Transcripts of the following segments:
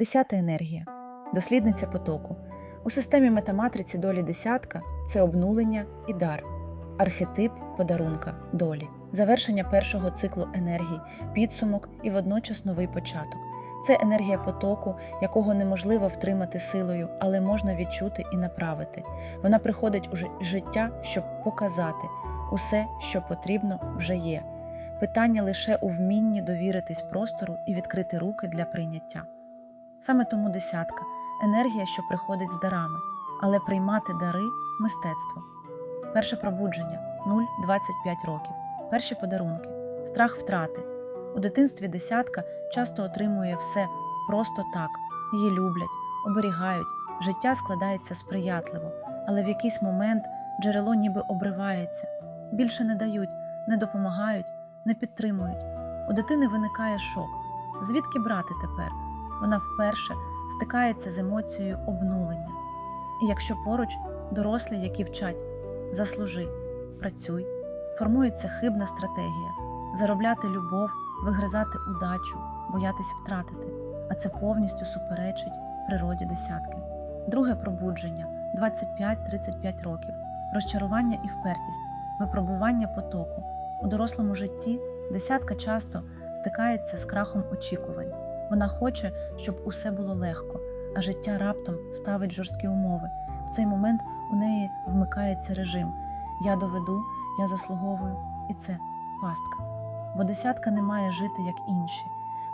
Десята енергія, дослідниця потоку. У системі метаматриці долі десятка це обнулення і дар, архетип подарунка долі, завершення першого циклу енергій, підсумок і водночас новий початок. Це енергія потоку, якого неможливо втримати силою, але можна відчути і направити. Вона приходить у життя, щоб показати усе, що потрібно, вже є. Питання лише у вмінні довіритись простору і відкрити руки для прийняття. Саме тому десятка енергія, що приходить з дарами, але приймати дари мистецтво. Перше пробудження 0-25 років. Перші подарунки, страх втрати. У дитинстві десятка часто отримує все просто так, її люблять, оберігають, життя складається сприятливо, але в якийсь момент джерело ніби обривається, більше не дають, не допомагають, не підтримують. У дитини виникає шок. Звідки брати тепер? Вона вперше стикається з емоцією обнулення. І якщо поруч дорослі, які вчать заслужи, працюй, формується хибна стратегія заробляти любов, вигризати удачу, боятись втратити, а це повністю суперечить природі десятки. Друге пробудження 25-35 років, розчарування і впертість, випробування потоку. У дорослому житті десятка часто стикається з крахом очікувань. Вона хоче, щоб усе було легко, а життя раптом ставить жорсткі умови. В цей момент у неї вмикається режим: я доведу, я заслуговую, і це пастка. Бо десятка не має жити як інші.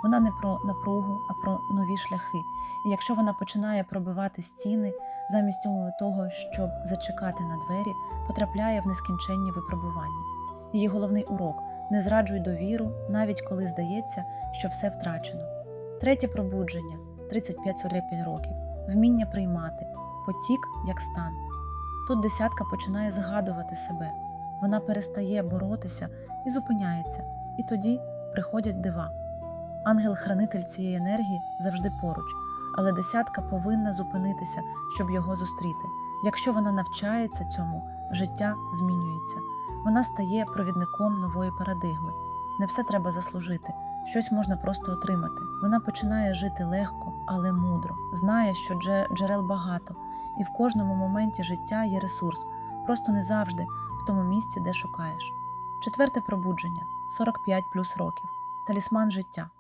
Вона не про напругу, а про нові шляхи. І якщо вона починає пробивати стіни, замість того- щоб зачекати на двері, потрапляє в нескінченні випробування. Її головний урок не зраджуй довіру, навіть коли здається, що все втрачено. Третє пробудження 35-45 років, вміння приймати, потік як стан. Тут десятка починає згадувати себе, вона перестає боротися і зупиняється, і тоді приходять дива. Ангел-хранитель цієї енергії завжди поруч, але десятка повинна зупинитися, щоб його зустріти. Якщо вона навчається цьому, життя змінюється. Вона стає провідником нової парадигми. Не все треба заслужити, щось можна просто отримати. Вона починає жити легко, але мудро, знає, що джерел багато, і в кожному моменті життя є ресурс, просто не завжди в тому місці, де шукаєш. Четверте пробудження 45 плюс років. Талісман життя.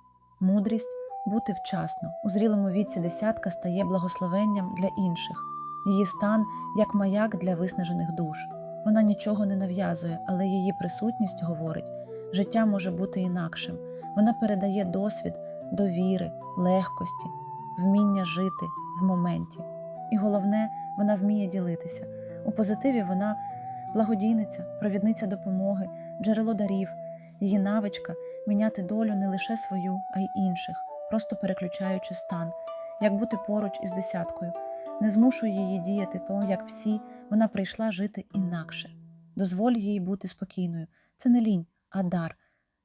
Мудрість бути вчасно. У зрілому віці десятка стає благословенням для інших. Її стан як маяк для виснажених душ. Вона нічого не нав'язує, але її присутність говорить: життя може бути інакшим. Вона передає досвід довіри, легкості, вміння жити в моменті. І головне, вона вміє ділитися. У позитиві вона благодійниця, провідниця допомоги, джерело дарів, її навичка міняти долю не лише свою, а й інших, просто переключаючи стан, як бути поруч із десяткою. Не змушуй її діяти то, як всі, вона прийшла жити інакше. Дозволь їй бути спокійною. Це не лінь, а дар.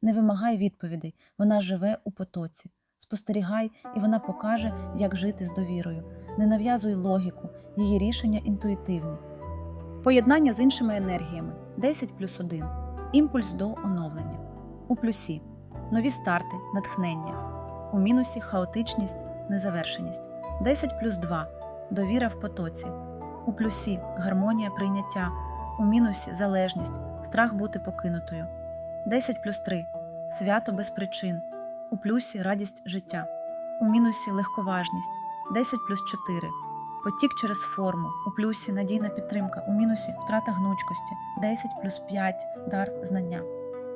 Не вимагай відповідей, вона живе у потоці. Спостерігай, і вона покаже, як жити з довірою. Не нав'язуй логіку, її рішення інтуїтивні. Поєднання з іншими енергіями 10 плюс 1. Імпульс до оновлення. У плюсі нові старти, натхнення. У мінусі хаотичність, незавершеність. 10 плюс 2. Довіра в потоці. У плюсі гармонія прийняття. У мінусі залежність, страх бути покинутою. 10 плюс 3. Свято без причин. У плюсі радість життя. У мінусі легковажність. 10 плюс 4. Потік через форму. У плюсі надійна підтримка. У мінусі втрата гнучкості. 10 плюс 5 дар знання.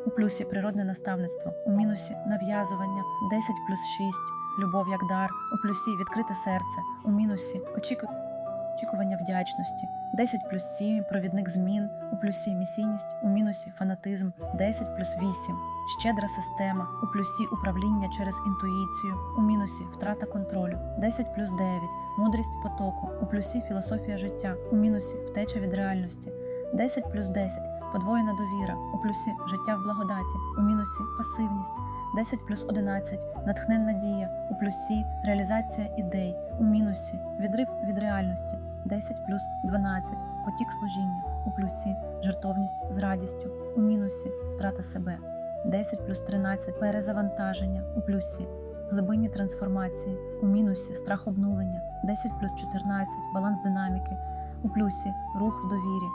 У плюсі природне наставництво. У мінусі нав'язування. 10 плюс 6 любов як дар. У плюсі відкрите серце. У мінусі очікування вдячності. 10 плюс 7 провідник змін. У плюсі місійність. У мінусі фанатизм. 10 плюс 8 щедра система. У плюсі управління через інтуїцію. У мінусі втрата контролю. 10 плюс 9 мудрість потоку. У плюсі філософія життя. У мінусі втеча від реальності. 10 плюс 10 подвоєна довіра. У плюсі життя в благодаті. У мінусі пасивність. 10 плюс 11 натхненна дія. У плюсі реалізація ідей. У мінусі відрив від реальності. 10 плюс 12 потік служіння. У плюсі жертовність з радістю. У мінусі втрата себе. 10 плюс 13 перезавантаження. У плюсі глибинні трансформації, у мінусі страх обнулення, 10 плюс 14, баланс динаміки, у плюсі рух в довірі,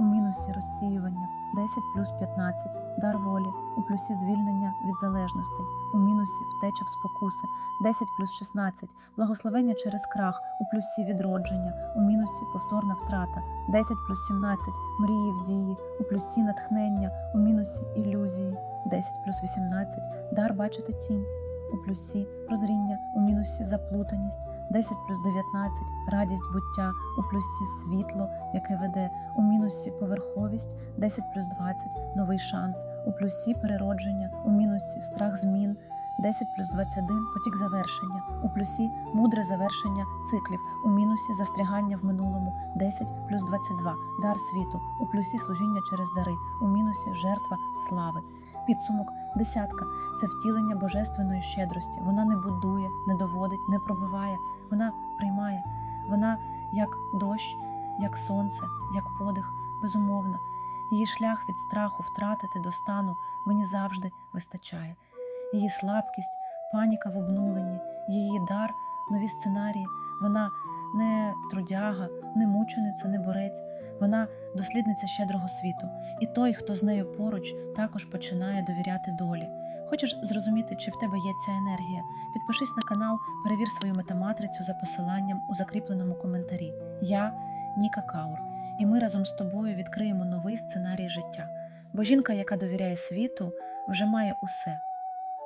у мінусі розсіювання, 10 плюс 15, дар волі, у плюсі звільнення від залежностей, у мінусі втеча в спокуси, 10 плюс 16, благословення через крах, у плюсі відродження, у мінусі повторна втрата, 10 плюс 17, мрії в дії, у плюсі натхнення, у мінусі ілюзії, 10 плюс 18, дар бачити тінь, у плюсі прозріння, у мінусі заплутаність, 10 плюс 19, радість буття, у плюсі світло, яке веде, у мінусі поверховість, 10 плюс 20, новий шанс, у плюсі переродження, у мінусі страх змін, 10 плюс 21 потік завершення, у плюсі мудре завершення циклів, у мінусі застрягання в минулому, 10 плюс 22 дар світу, у плюсі служіння через дари, у мінусі жертва слави. Підсумок десятка це втілення божественної щедрості. Вона не будує, не доводить, не пробиває, вона приймає. Вона як дощ, як сонце, як подих, безумовно. Її шлях від страху втратити до стану мені завжди вистачає. Її слабкість, паніка в обнуленні, її дар, нові сценарії. Вона не трудяга, не мучениця, не борець. Вона дослідниця щедрого світу. І той, хто з нею поруч, також починає довіряти долі. Хочеш зрозуміти, чи в тебе є ця енергія? Підпишись на канал, перевір свою метаматрицю за посиланням у закріпленому коментарі. Я Ніка Каур, і ми разом з тобою відкриємо новий сценарій життя. Бо жінка, яка довіряє світу, вже має усе.